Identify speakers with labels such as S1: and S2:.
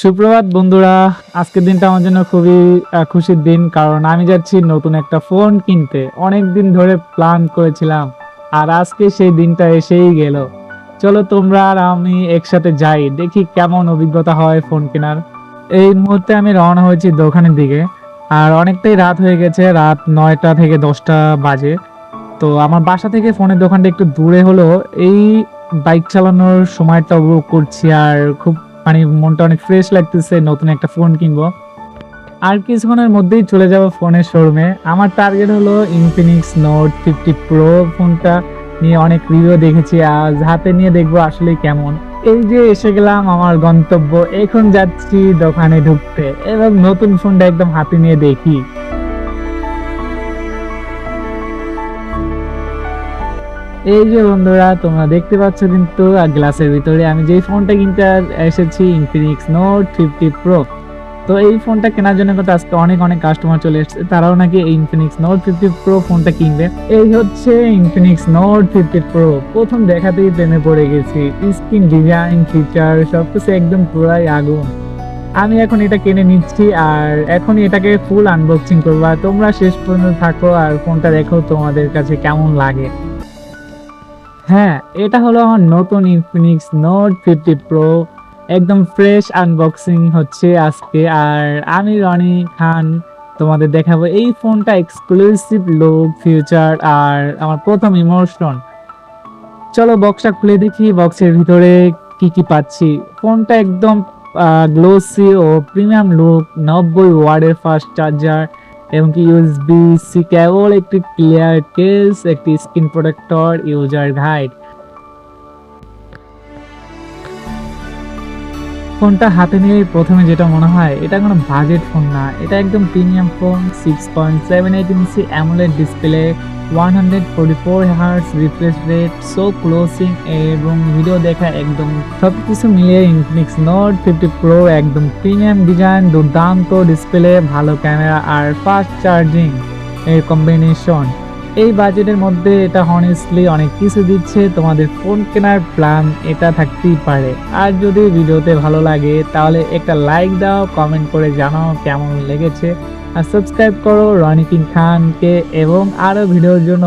S1: সুপ্রভাত বন্ধুরা, আজকের দিনটা আমার জন্য খুবই খুশির দিন কারণ আমি যাচ্ছি নতুন একটা ফোন কিনতে। অনেক দিন ধরে প্ল্যান করেছিলাম, আর আজকে সেই দিনটা এসেই গেল। চলো তোমরা আর আমি একসাথে যাই, দেখি কেমন অভিজ্ঞতা হয় ফোন কেনার। এই মুহূর্তে আমি রওনা হয়েছি দোকানের দিকে, আর অনেকটাই রাত হয়ে গেছে, রাত নয়টা থেকে দশটা বাজে। তো আমার বাসা থেকে ফোনের দোকানটা একটু দূরে হলো এই বাইক চালানোর সময়টা উপভোগ করছি আর খুব মানে মনটা অনেক ফ্রেশ লাগতেছে, নতুন একটা ফোন কিনবো। আর কিছুক্ষণের মধ্যেই চলে যাব ফোনের শোরুমে আমার টার্গেট হলো ইনফিনিক্স নোট ফিফটি প্রো ফোনটা নিয়ে অনেক রিভিউ দেখেছি, আজ হাতে নিয়ে দেখব আসলে কেমন। এই যে এসে গেলাম আমার গন্তব্য, এখন যাচ্ছি দোকানে ঢুকতে। এবং নতুন ফোনটা একদম হাতে নিয়ে দেখি। এই যে বন্ধুরা, তোমরা দেখতে পাচ্ছ কিন্তু গ্লাসের ভিতরে আমি যেই ফোনটা কিনতে এসেছি ইনফিনিক্স নোট ফিফটি প্রো তো এই ফোনটা কেনার জন্য কিন্তু আজকে অনেক অনেক কাস্টমার চলে এসেছে। তারাও নাকি এই ইনফিনিক্স নোট ফিফটি প্রো ফোনটা কিনবে। এই হচ্ছে ইনফিনিক্স নোট ফিফটি প্রো প্রথম দেখাতেই প্রেমে পড়ে গেছি। স্ক্রিন ডিজাইন ফিচার সবকিছু একদম পুরাই আগুন। আমি এখন এটা কিনে নিচ্ছি, আর এখন এটাকে ফুল আনবক্সিং করব। আর তোমরা শেষ পর্যন্ত থাকো, আর ফোনটা দেখো তোমাদের কাছে কেমন লাগে। হ্যাঁ এটা হলো আমার নতুন ইনফিনিক্স নোট ফিফটি প্রো একদম ফ্রেশ আনবক্সিং হচ্ছে আজকে। আর আমি রনি খান, তোমাদের দেখাবো এই ফোনটা এক্সক্লুসিভ লুক ফিউচার আর আমার প্রথম ইমোশন চলো বক্সটা খুলে দেখি বক্সের ভিতরে কি কি পাচ্ছি। ফোনটা একদম গ্লোসি ও প্রিমিয়াম লুক নব্বই ওয়ার্ডের ফাস্ট চার্জার এবং কি ইউএসবি সি কেবল একটি ক্লিয়ার কেস একটি স্ক্রিন প্রোটেক্টর ইউজার গাইড ফোনটা হাতে নিয়ে প্রথমে যেটা মনে হয়, এটা কোনো বাজেট ফোন না। এটা একদম premium phone six point seven eight inch AMOLED display one hundred forty four hertz refresh rate so closing এবং ভিডিও দেখা একদম সব কিছু মিলিয়ে ইনফিনিক্স নোট ফিফটি প্রো একদম প্রিমিয়াম ডিজাইন দুর্দান্ত ডিসপ্লে ভালো ক্যামেরা আর ফাস্ট চার্জিং এর কম্বিনেশন এই বাজেটের মধ্যে এটা হনেস্টলি অনেক কিছু দিচ্ছে। তোমাদের ফোন কেনার প্ল্যান এটা থাকতেই পারে। আর যদি ভিডিওতে ভালো লাগে, তাহলে একটা লাইক দাও কমেন্ট করে জানাও কেমন লেগেছে। আর সাবস্ক্রাইব করো রনি কিং খানকে এবং আরও ভিডিওর জন্য